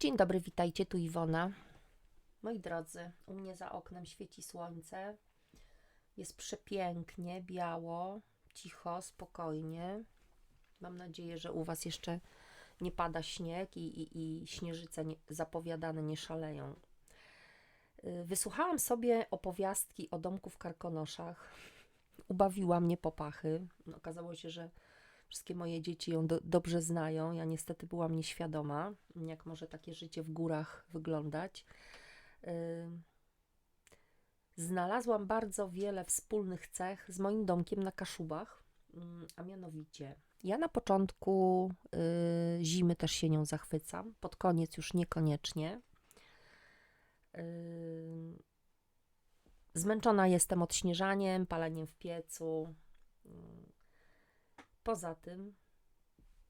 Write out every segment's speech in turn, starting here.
Dzień dobry, witajcie, tu Iwona. Moi drodzy, u mnie za oknem świeci słońce. Jest przepięknie, biało, cicho, spokojnie. Mam nadzieję, że u Was jeszcze nie pada śnieg i, i, i śnieżyce nie, zapowiadane nie szaleją. Y, Wysłuchałam sobie opowiastki o domku w Karkonoszach. Ubawiła mnie popachy. Okazało się, że Wszystkie moje dzieci ją do, dobrze znają. Ja niestety byłam nieświadoma, jak może takie życie w górach wyglądać. Znalazłam bardzo wiele wspólnych cech z moim domkiem na Kaszubach, a mianowicie ja na początku yy, zimy też się nią zachwycam, pod koniec już niekoniecznie. Zmęczona jestem odśnieżaniem, paleniem w piecu. Poza tym,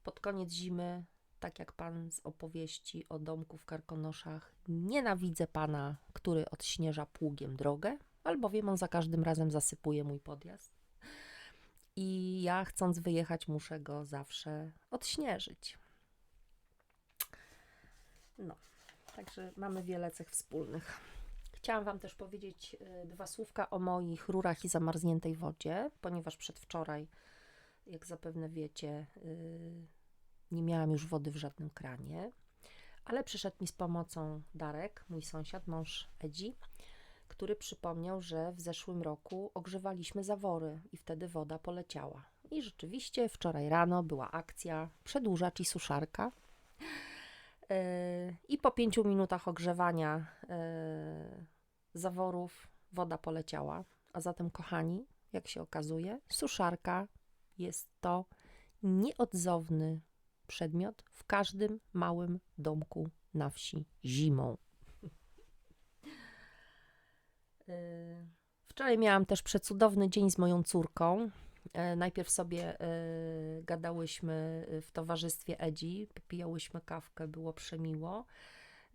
pod koniec zimy, tak jak pan z opowieści o domku w Karkonoszach, nienawidzę pana, który odśnieża pługiem drogę, albowiem on za każdym razem zasypuje mój podjazd. I ja, chcąc wyjechać, muszę go zawsze odśnieżyć. No, także mamy wiele cech wspólnych. Chciałam Wam też powiedzieć y, dwa słówka o moich rurach i zamarzniętej wodzie, ponieważ przedwczoraj jak zapewne wiecie, yy, nie miałam już wody w żadnym kranie, ale przyszedł mi z pomocą Darek, mój sąsiad, mąż Edzi, który przypomniał, że w zeszłym roku ogrzewaliśmy zawory i wtedy woda poleciała. I rzeczywiście wczoraj rano była akcja przedłużacz i suszarka. Yy, I po pięciu minutach ogrzewania yy, zaworów woda poleciała. A zatem, kochani, jak się okazuje, suszarka jest to nieodzowny przedmiot w każdym małym domku na wsi zimą. Yy, Wczoraj miałam też przecudowny dzień z moją córką. E, Najpierw sobie e, gadałyśmy w towarzystwie Edzi, popijałyśmy kawkę, było przemiło.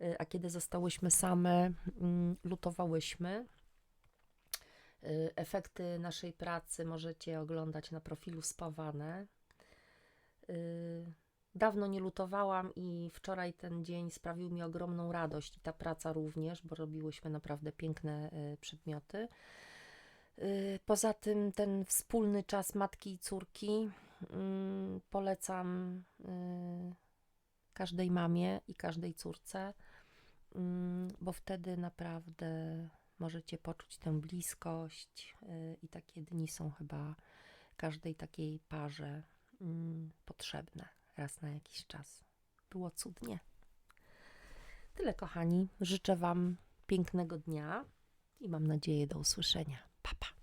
E, A kiedy zostałyśmy same, mm, lutowałyśmy. Y, Efekty naszej pracy możecie oglądać na profilu Spawane. Y, Dawno nie lutowałam i wczoraj ten dzień sprawił mi ogromną radość i ta praca również, bo robiłyśmy naprawdę piękne y, przedmioty. Poza tym ten wspólny czas matki i córki mm, polecam każdej mamie i każdej córce, mm, bo wtedy naprawdę możecie poczuć tę bliskość y, i takie dni są chyba każdej takiej parze mm, potrzebne raz na jakiś czas. Było cudnie. Tyle, kochani. Życzę Wam pięknego dnia i mam nadzieję do usłyszenia. Pa, pa.